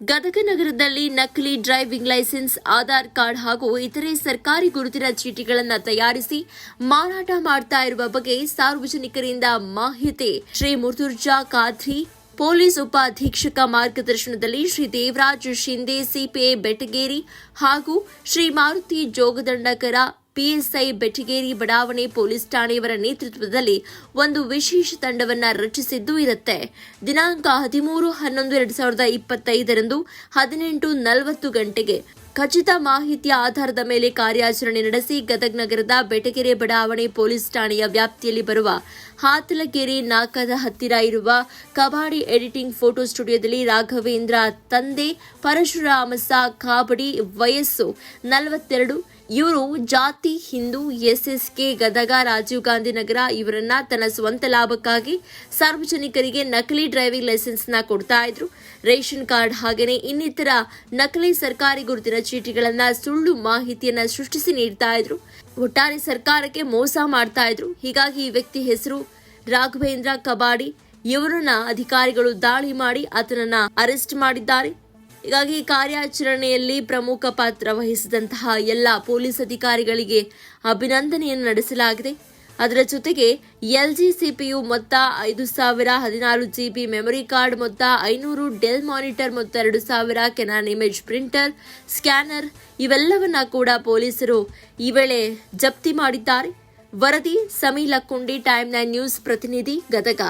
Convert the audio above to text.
ಗದಗ ನಗರದಲ್ಲಿ ನಕಲಿ driving licence, Aadhaar card ಹಾಗೂ ಇತರೆ ಸರ್ಕಾರಿ ಗುರುತಿನ ಚೀಟಿಗಳನ್ನು ತಯಾರಿಸಿ ಮಾರಾಟ ಮಾಡ್ತಾ ಇರುವ ಬಗ್ಗೆ ಸಾರ್ವಜನಿಕರಿಂದ ಮಾಹಿತಿ. ಶ್ರೀ ಮುರ್ತುರ್ಜಾ ಖಾದ್ರಿ, ಪೊಲೀಸ್ ಉಪಾಧೀಕ್ಷಕ ಮಾರ್ಗದರ್ಶನದಲ್ಲಿ ಶ್ರೀ ದೇವರಾಜ್ ಶಿಂದೆ, ಸಿಪಿಐ ಬೆಟಗೇರಿ ಹಾಗೂ ಶ್ರೀ ಮಾರುತಿ ಜೋಗದಂಡಕರ ಪಿಎಸ್ಐ ಬೆಟಗೇರಿ ಬಡಾವಣೆ ಪೊಲೀಸ್ ಠಾಣೆಯವರ ನೇತೃತ್ವದಲ್ಲಿ ಒಂದು ವಿಶೇಷ ತಂಡವನ್ನು ರಚಿಸಿದ್ದು ಇರುತ್ತೆ. ದಿನಾಂಕ ಹದಿಮೂರು ಹನ್ನೊಂದು ಎರಡ್ ಸಾವಿರದ ಇಪ್ಪತ್ತೈದರಂದು ಹದಿನೆಂಟು ನಲವತ್ತು ಗಂಟೆಗೆ ಖಚಿತ ಮಾಹಿತಿಯ ಆಧಾರದ ಮೇಲೆ ಕಾರ್ಯಾಚರಣೆ ನಡೆಸಿ ಗದಗ್ ನಗರದ ಬೆಟಗೆರೆ ಬಡಾವಣೆ ಪೊಲೀಸ್ ಠಾಣೆಯ ವ್ಯಾಪ್ತಿಯಲ್ಲಿ ಬರುವ ಹಾತಲಗೆರೆ ನಾಕದ ಹತ್ತಿರ ಇರುವ ಕಬಾಡಿ ಎಡಿಟಿಂಗ್ ಫೋಟೋ ಸ್ಟುಡಿಯೋದಲ್ಲಿ ರಾಘವೇಂದ್ರ ತಂದೆ ಪರಶುರಾಮ ಕಾಬಡಿ ವಯಸ್ಸು ನಲವತ್ತೆರಡು ಇವರು ಜಾತಿ, ಹಿಂದೂ, ಎಸ್ಎಸ್ಕೆ, ಗದಗ, ರಾಜೀವ್ ಗಾಂಧಿ ನಗರ ಇವರನ್ನ ತನ್ನ ಸ್ವಂತ ಲಾಭಕ್ಕಾಗಿ ಸಾರ್ವಜನಿಕರಿಗೆ ನಕಲಿ ಡ್ರೈವಿಂಗ್ ಲೈಸೆನ್ಸ್ನ ಕೊಡ್ತಾ ಇದ್ರು. ರೇಷನ್ ಕಾರ್ಡ್ ಹಾಗೇನೆ ಇನ್ನಿತರ ನಕಲಿ ಸರ್ಕಾರಿ ಗುರುತಿನ ಚೀಟಿಗಳನ್ನ ಸುಳ್ಳು ಮಾಹಿತಿಯನ್ನ ಸೃಷ್ಟಿಸಿ ನೀಡ್ತಾ ಇದ್ರು. ಒಟ್ಟಾರೆ ಸರ್ಕಾರಕ್ಕೆ ಮೋಸ ಮಾಡ್ತಾ ಇದ್ರು. ಹೀಗಾಗಿ ಈ ವ್ಯಕ್ತಿ ಹೆಸರು ರಾಘವೇಂದ್ರ ಕಬಾಡಿ. ಇವರನ್ನ ಅಧಿಕಾರಿಗಳು ದಾಳಿ ಮಾಡಿ ಆತನನ್ನ ಅರೆಸ್ಟ್ ಮಾಡಿದ್ದಾರೆ. ಹೀಗಾಗಿ ಕಾರ್ಯಾಚರಣೆಯಲ್ಲಿ ಪ್ರಮುಖ ಪಾತ್ರ ವಹಿಸಿದಂತಹ ಎಲ್ಲ ಪೊಲೀಸ್ ಅಧಿಕಾರಿಗಳಿಗೆ ಅಭಿನಂದನೆಯನ್ನು ನಡೆಸಲಾಗಿದೆ. ಅದರ ಜೊತೆಗೆ ಎಲ್ ಜಿ ಸಿಪಿಯು ಮೊತ್ತ ಐದು ಸಾವಿರ ಹದಿನಾರು ಜಿಬಿ ಮೆಮೊರಿ ಕಾರ್ಡ್ ಮೊತ್ತ ಐನೂರು ಡೆಲ್ ಮಾನಿಟರ್ ಮೊತ್ತ ಎರಡು ಸಾವಿರ ಕೆನಾನ್ ಇಮೇಜ್ ಪ್ರಿಂಟರ್, ಸ್ಕ್ಯಾನರ್ ಇವೆಲ್ಲವನ್ನ ಕೂಡ ಪೊಲೀಸರು ಈ ವೇಳೆ ಜಪ್ತಿ ಮಾಡಿದ್ದಾರೆ. ವರದಿ Sami Lakkundi Time Nine News ಪ್ರತಿನಿಧಿ, ಗದಗ.